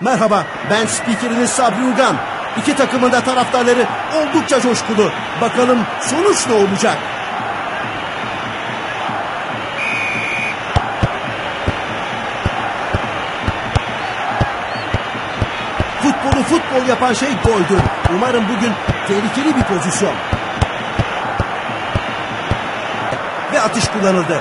Merhaba ben spikeriniz Sabri Ugan. İki takımın da taraftarları oldukça coşkulu. Bakalım sonuç ne olacak? Futbolu futbol yapan şey goldür. Umarım bugün tehlikeli bir pozisyon. Ve atış kullanıldı.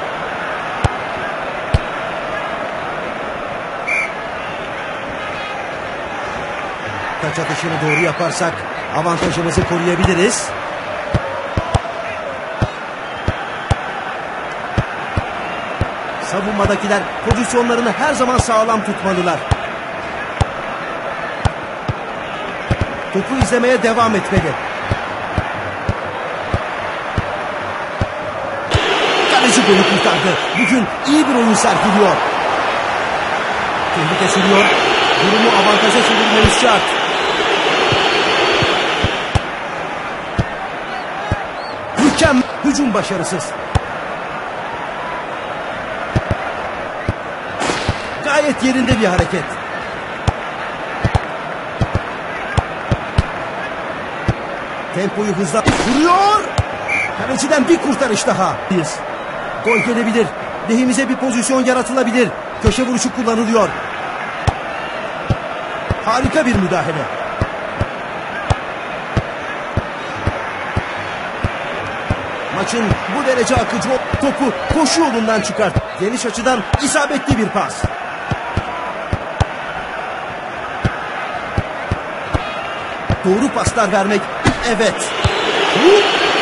Taç atışını doğru yaparsak avantajımızı koruyabiliriz. Savunmadakiler pozisyonlarını her zaman sağlam tutmalılar. Topu izlemeye devam etmeli. Kaleci golü kurtardı. Bugün iyi bir oyun sergiliyor. Tehlike sürüyor. Durumu avantaja çevirmemiz şart. Hücum başarısız. Gayet yerinde bir hareket. Tempoyu hızla vuruyor. Kaleciden bir kurtarış daha. Gol gelebilir. Lehimize bir pozisyon yaratılabilir. Köşe vuruşu kullanılıyor. Harika bir müdahale. Maçın bu derece akıcı topu koşu yolundan çıkart. Geniş açıdan isabetli bir pas. Doğru paslar vermek evet.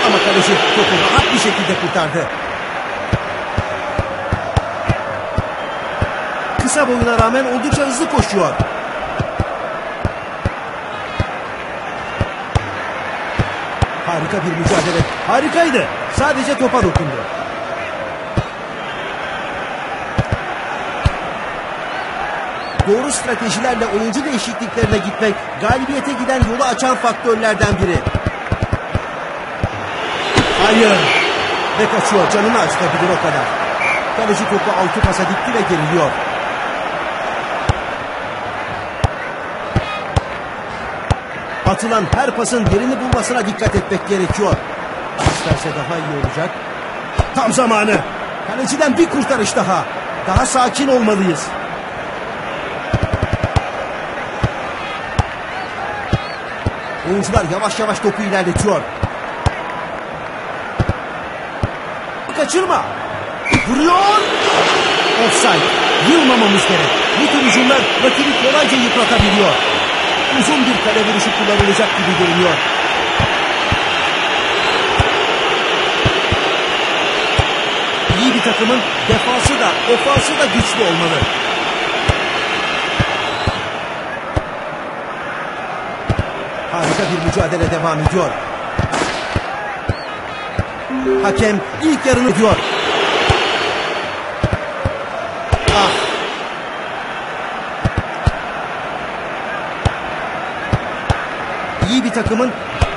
Ama kaleci topu rahat bir şekilde kurtardı. Kısa boyuna rağmen oldukça hızlı koşuyor. Harika bir mücadele. Harikaydı. Sadece topa dokundu. Doğru stratejilerle oyuncu değişikliklerine gitmek galibiyete giden yolu açan faktörlerden biri. Hayır. Ve kaçıyor. Canını acıtabilir o kadar. Kaleci topu altı pasa dikti ve geriliyor. Atılan her pasın yerini bulmasına dikkat etmek gerekiyor. İsterse daha iyi olacak. Tam zamanı. Kaleciden bir kurtarış daha. Daha sakin olmalıyız. Oyuncular yavaş yavaş topu ilerletiyor. Kaçırma. Vuruyor. Offside. Yılmamamız gerek. Bu tür hücumlar rakibi kolayca yıpratabiliyor. Uzun bir kale vuruşu kullanılacak gibi görünüyor. İyi bir takımın defansı da ofansı da güçlü olmalı. Harika bir mücadele devam ediyor. Hakem ilk yarını diyor. Ah. İyi bir takımın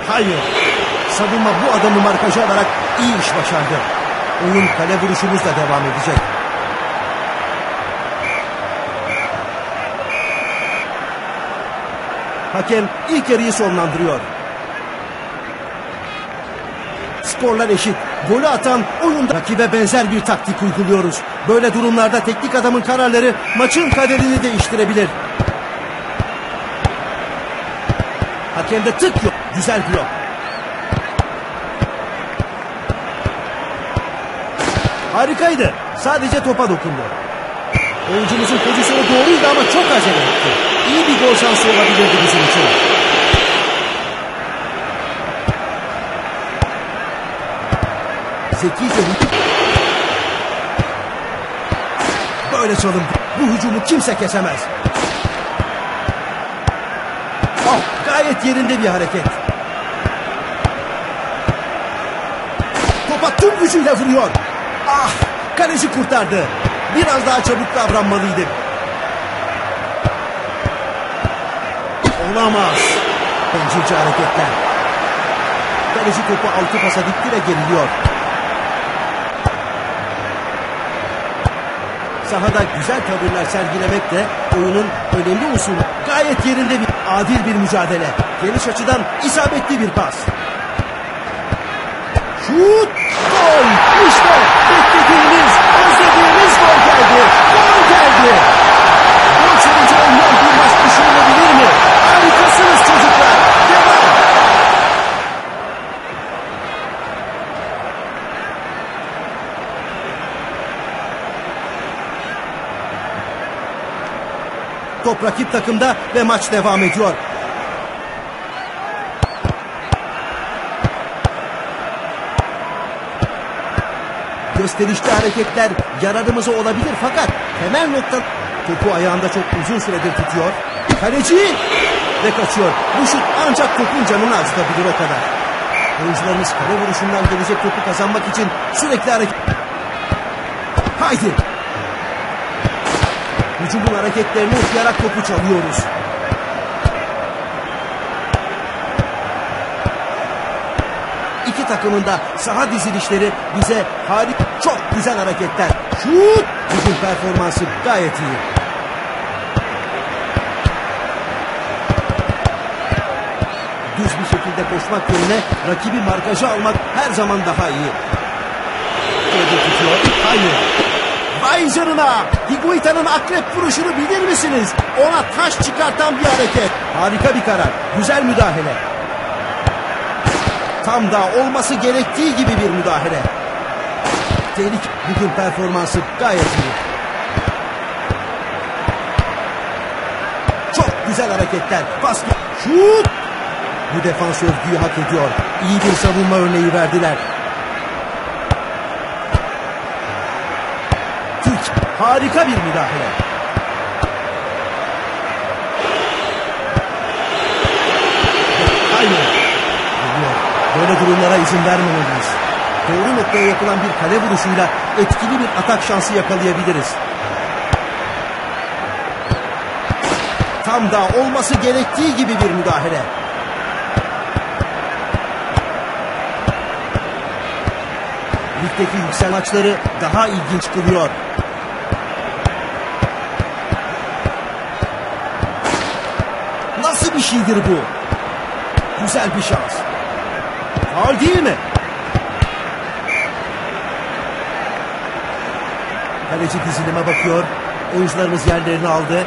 hayır. Savunma bu adamı markajı alarak iyi iş başardı. Oyun kale vuruşumuzla devam edecek. Hakem ilk yarıyı sonlandırıyor. Skorlar eşit. Golü atan oyunda rakibe benzer bir taktik uyguluyoruz. Böyle durumlarda teknik adamın kararları maçın kaderini değiştirebilir. Hakemde tık yok. Güzel blok. Harikaydı. Sadece topa dokundu. Oyuncumuzun pozisyonu doğruydu ama çok acele etti. İyi bir gol şansı olabilirdi bizim için. Zekice Böyle çalım. Bu hücumu kimse kesemez. Oh, gayet yerinde bir hareket. Topa tüm gücüyle vuruyor. Ah, kaleci kurtardı. Biraz daha çabuk davranmalıydı. Olamaz. Bencilce hareketler. Kaleci topu altı pasa dikti ve geriliyor. Sahada güzel tavırlar sergilemek de oyunun önemli unsuru. Gayet yerinde bir adil bir mücadele. Geniş açıdan isabetli bir pas. Şut! Gol! İşte beklediğimiz, özlediğimiz gol geldi. Gol geldi. Gol sonucu olmayan bir maç düşünülebilir mi? Harikasınız çocuklar. Devam. Top rakip takımda ve maç devam ediyor. Gösterişli hareketler yararımıza olabilir fakat temel nokta topu ayağında çok uzun süredir tutuyor. Kaleci ve kaçıyor. Bu şut ancak topun canını acıtabilir o kadar. Oyuncularımız kale vuruşundan gelecek topu kazanmak için sürekli hareket... Haydi! Hücumun hareketlerini okuyarak topu çalıyoruz. İki takımın da saha dizilişleri bize harika, çok güzel hareketler. Şut! Bugün performansı gayet iyi. Düz bir şekilde koşmak yerine rakibi markaja almak her zaman daha iyi. Evde tutuyor. Hayır. Canına! Higuita'nın akrep vuruşunu bilir misiniz? Ona taş çıkartan bir hareket. Harika bir karar. Güzel müdahale. Tam da olması gerektiği gibi bir müdahale. Tehlike bugün performansı gayet iyi. Çok güzel hareketler. Pas. Şut! Bu defans övgüyü hak ediyor. İyi bir savunma örneği verdiler. Türk harika bir müdahale. Hayır. Böyle durumlara izin vermemeliyiz. Doğru noktaya yapılan bir kale vuruşuyla etkili bir atak şansı yakalayabiliriz. Tam da olması gerektiği gibi bir müdahale. Ligdeki yüksel maçları daha ilginç kılıyor. Nasıl bir şeydir bu? Güzel bir şans. Faul değil mi? Kaleci dizilime bakıyor. Oyuncularımız yerlerini aldı.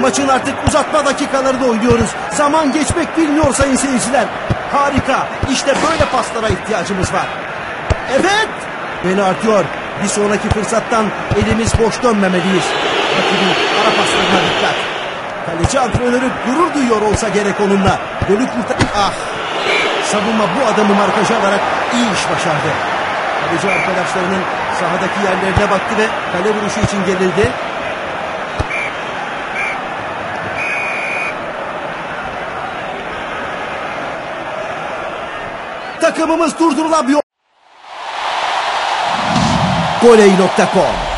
Maçın artık uzatma dakikalarını oynuyoruz. Zaman geçmek bilmiyor sayın seyirciler. Harika. İşte böyle paslara ihtiyacımız var. Evet. Beni artıyor. Bir sonraki fırsattan elimiz boş dönmemeliyiz. Rakibin ara paslarına dikkat. Kaleci antrenörü gurur duyuyor olsa gerek onunla. Golü kurtar... Ah! Savunma bu adamı markaja alarak iyi iş başardı. Kaleci arkadaşlarının sahadaki yerlerine baktı ve kale vuruşu için gerildi. Takımımız durdurulamıyor. Goley.com